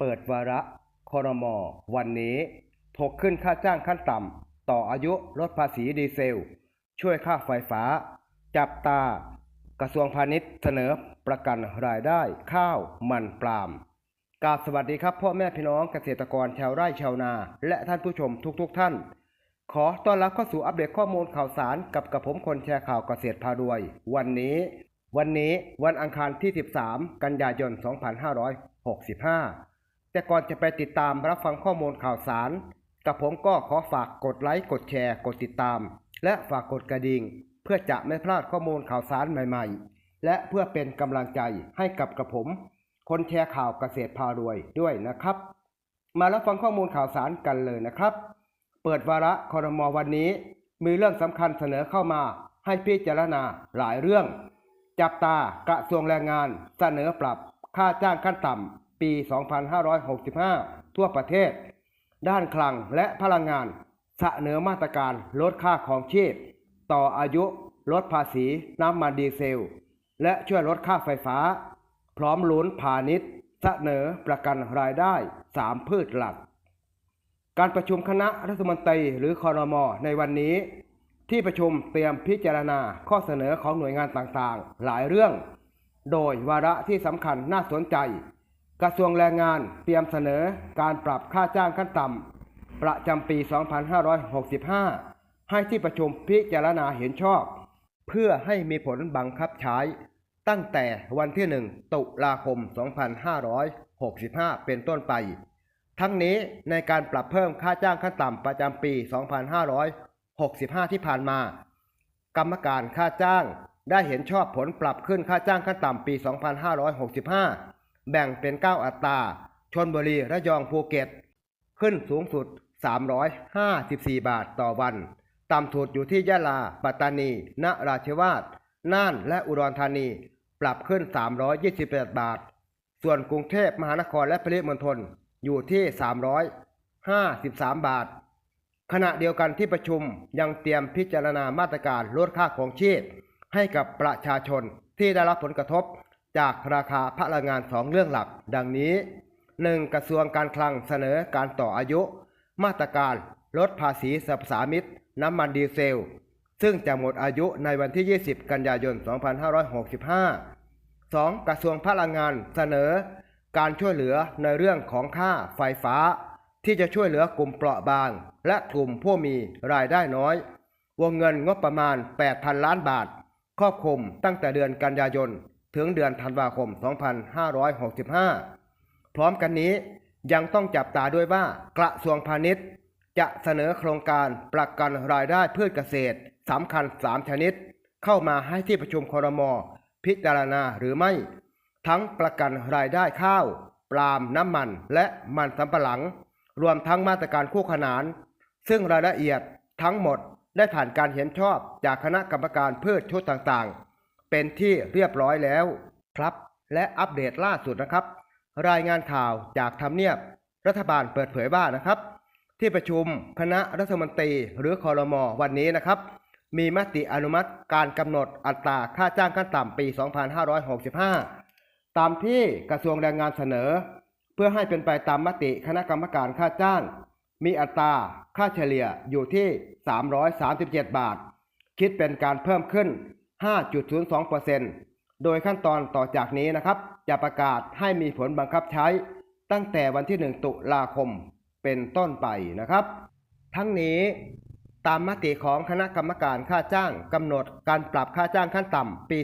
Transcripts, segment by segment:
เปิดวาระคอรมอวันนี้ถกขึ้นค่าจ้างขั้นต่ำ ต่ออายุลดภาษีดีเซล ช่วยค่าไฟฟ้า จับตา กระทรวงพาณิชย์เสนอประกันรายได้ข้าวมันปลามกาบสวัสดีครับพ่อแม่พี่น้องเกษตรกรชาวไร่ชาวนา และท่านผู้ชมทุกๆทท่าน ขอต้อนรับเข้าสู่อัปเดตข้อมูลข่าวสารกับกระผมคนแชร์ข่าวเกษตรพารวย วันนี้ วันนี้วันอังคารที่ 13 กันยายน 2565 แต่ก่อนจะไปติดตามรับฟังข้อมูลข่าวสาร กับผมก็ขอฝากกดไลค์ กดแชร์ กดติดตาม และฝากกดกระดิ่ง เพื่อจะไม่พลาดข้อมูลข่าวสารใหม่ๆ และเพื่อเป็นกำลังใจให้กับกระผม คนแชร์ข่าวเกษตรพารวยด้วยนะครับ มารับฟังข้อมูลข่าวสารกันเลยนะครับ เปิดวาระคอรมอวันนี้ มีเรื่องสำคัญเสนอเข้ามาให้พิจารณาหลายเรื่อง จับตากระทรวงแรงงานเสนอปรับค่าจ้างขั้นต่ำ ปี 2565 ทั่วประเทศ ด้านคลังและพลังงานเสนอมาตรการลดค่าของชีพ ต่ออายุลดภาษีน้ำมันดีเซล และช่วยลดค่าไฟฟ้า พร้อมลุ้นพาณิชย์เสนอประกันรายได้ 3 พืชหลัก การประชุมคณะรัฐมนตรีหรือคอรมอในวันนี้ ที่ประชุมเตรียมพิจารณาข้อเสนอของหน่วยงานต่างๆ หลายเรื่อง โดยวาระที่สำคัญน่าสนใจ กระทรวงแรงงานเตรียมเสนอการปรับค่าจ้างขั้นต่ำประจำปี 2565 ให้ที่ประชุมพิจารณาเห็นชอบ เพื่อให้มีผลบังคับใช้ตั้งแต่วันที่ 1 ตุลาคม 2565 เป็นต้นไป ทั้งนี้ในการปรับเพิ่มค่าจ้างขั้นต่ำประจำปี 2565 ที่ผ่านมา กรรมการค่าจ้างได้เห็นชอบผลปรับขึ้นค่าจ้างขั้นต่ำปี 2565 แบ่งเป็น 9 อัตราชนบุรีระยองภูเก็ต ขึ้นสูงสุด 354 บาทต่อวัน ต่ำสุดอยู่ที่ยะลา ปัตตานี นราธิวาส น่านและอุดรธานี ปรับขึ้น 328 บาท ส่วนกรุงเทพมหานครและปริมณฑลอยู่ที่ 353 บาท ขณะเดียวกันที่ประชุมยังเตรียมพิจารณามาตรการลดค่าของชีพให้กับประชาชนที่ได้รับผลกระทบ จากราคาพลังงานสองเรื่องหลัก ดังนี้ 1. กระทรวงการคลังเสนอการต่ออายุ มาตรการลดภาษีสรรพสามิตน้ำมันดีเซล ซึ่งจะหมดอายุในวันที่ 20 กันยายน 2565 2. กระทรวงพลังงานเสนอ การช่วยเหลือในเรื่องของค่าไฟฟ้า ที่จะช่วยเหลือกลุ่มเปราะบาง และกลุ่มผู้มีรายได้น้อย วงเงินงบประมาณ 8,000 ล้านบาท ครอบคลุมตั้งแต่เดือนกันยายน ถึงเดือนธันวาคม 2565 พร้อมกันนี้ยังต้องจับตาด้วยว่ากระทรวงพาณิชย์ จะเสนอโครงการประกันรายได้พืชเกษตรสำคัญ 3 ชนิด เข้ามาให้ที่ประชุมครม พิจารณาหรือไม่ ทั้งประกันรายได้ข้าว ปลาล์มน้ำมัน และมันสำปะหลัง รวมทั้งมาตรการคู่ขนาน ซึ่งรายละเอียดทั้งหมดได้ผ่านการเห็นชอบจากคณะกรรมการพืชชุดต่างๆ เป็นที่เรียบร้อยแล้วครับ และอัปเดตล่าสุดนะครับ รายงานข่าวจากทำเนียบรัฐบาลเปิดเผยว่านะครับ ที่ประชุมคณะรัฐมนตรีหรือคอรมอวันนี้นะครับ มีมติอนุมัติการกำหนดอัตราค่าจ้างขั้นต่ำปี 2565 ตามที่กระทรวงแรงงานเสนอ เพื่อให้เป็นไปตามมติคณะกรรมการค่าจ้าง มีอัตราค่าเฉลี่ยอยู่ที่ 337 บาท คิดเป็นการเพิ่มขึ้น 5.02%โดยขั้นตอนต่อจากนี้นะครับ จะประกาศให้มีผลบังคับใช้ ตั้งแต่วันที่ 1 ตุลาคมเป็นต้นไปนะครับ ทั้งนี้ตามมติของคณะกรรมการค่าจ้างกำหนดการปรับค่าจ้างขั้นต่ำปี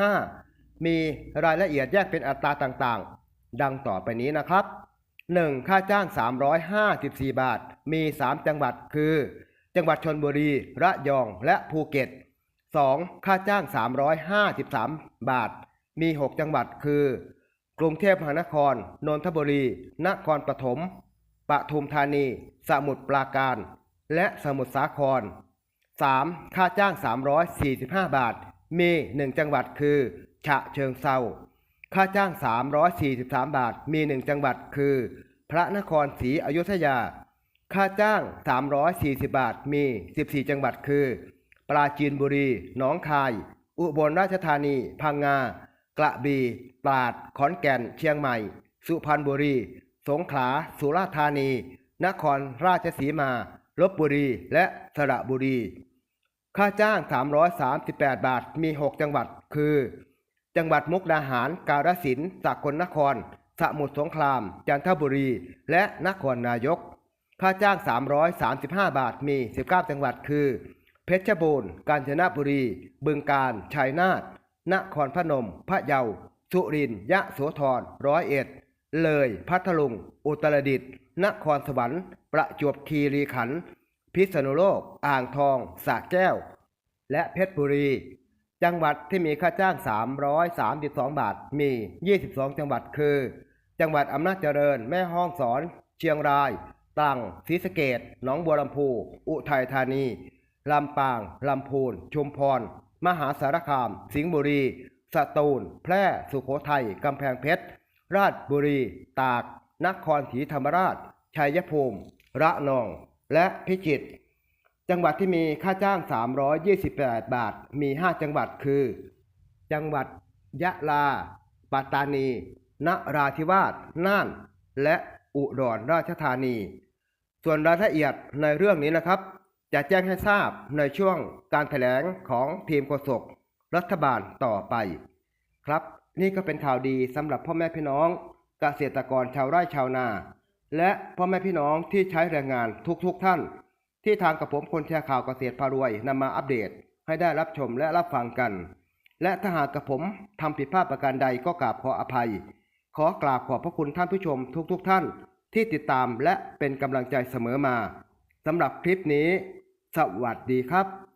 2565 มีรายละเอียดแยกเป็นอัตราต่างๆ ดังต่อไปนี้นะครับ 1. ค่าจ้าง 354 บาท มี 3 จังหวัดคือ จังหวัดชนบุรี ระยอง และภูเก็ต 2. ค่าจ้าง 353 บาท มี 6 จังหวัดคือ กรุงเทพมหานคร นนทบุรี นครปฐม ปทุมธานี สมุทรปราการ และสมุทรสาคร 3. ค่าจ้าง 345 บาท มี 1 จังหวัดคือ ฉะเชิงเซาค่าจ้าง 343 บาท มี 1 จังหวัดคือ พระนครศรีอยุธยา ค่าจ้าง 340 บาท มี 14 จังหวัดคือ ปราจีนบุรี หนองคาย อุบลราชธานี พังงา กระบี่ตราด ขอนแก่น เชียงใหม่สสุพรรณบุรี สงขลา สุราษฎร์ธานี นครราชสีมา ลบบุรี และสระบุรี ค่าจ้าง 338 บาท มี 6 จังหวัด คือ จังหวัดมุกดาหาร กาฬสินธุ์สกลนคร สมุทรสงคราม จันทบุรี และนครนายก ค่าจ้าง 335 บาท มี 19 จังหวัด คือ เพชรบูรณ์ กาญจนบุรี บึงกาฬ ชัยนาท นครพนม พะเยา สุรินทร์ ยะโสธร ร้อยเอ็ด เลย พัทลุง อุตรดิตถ์ นครสวรรค์ ประจวบคีรีขันธ์ พิษณุโลก อ่างทอง สระแก้ว และเพชรบุรี จังหวัดที่มีค่าจ้าง 332 บาท มี 22 จังหวัดคือ จังหวัดอำนาจเจริญ แม่ฮ่องสอน เชียงราย ตรังศรีสะเกดหนองบัวลำพู อุทัยธานี ลำปาง ลำพูน ชุมพร มหาสารคาม สิงห์บุรี สตูล แพร่ สุโขทัย กำแพงเพชร ราชบุรี ตาก นครศรีธรรมราช ชัยภูมิ ระนอง และพิจิตร จังหวัดที่มีค่าจ้าง 328 บาท มี 5 จังหวัดคือ จังหวัด ยะลา ปัตตานี นราธิวาส น่าน และอุดรราชธานี ส่วนรายละเอียดในเรื่องนี้นะครับ จะแจ้งให้ทราบในช่วงการแถลงของทีมโฆษกรัฐบาลต่อไป ครับ นี่ก็เป็นข่าวดีสำหรับพ่อแม่พี่น้องเกษตรกรชาวไร่ชาวนา และพ่อแม่พี่น้องที่ใช้แรงงานทุกๆทท่าน ที่ทางกับผมคนแชร์ข่าวเกษตรพารวยนำมาอัปเดตให้ได้รับชมและรับฟังกัน และถ้าหากกับผมทำผิดพลาดประการใดก็กราบขออภัย ขอกราบขอบพระคุณท่านผู้ชมทุกๆทท่าน ที่ติดตามและเป็นกำลังใจเสมอมาสำหรับคลิปนี้ สวัสดีครับ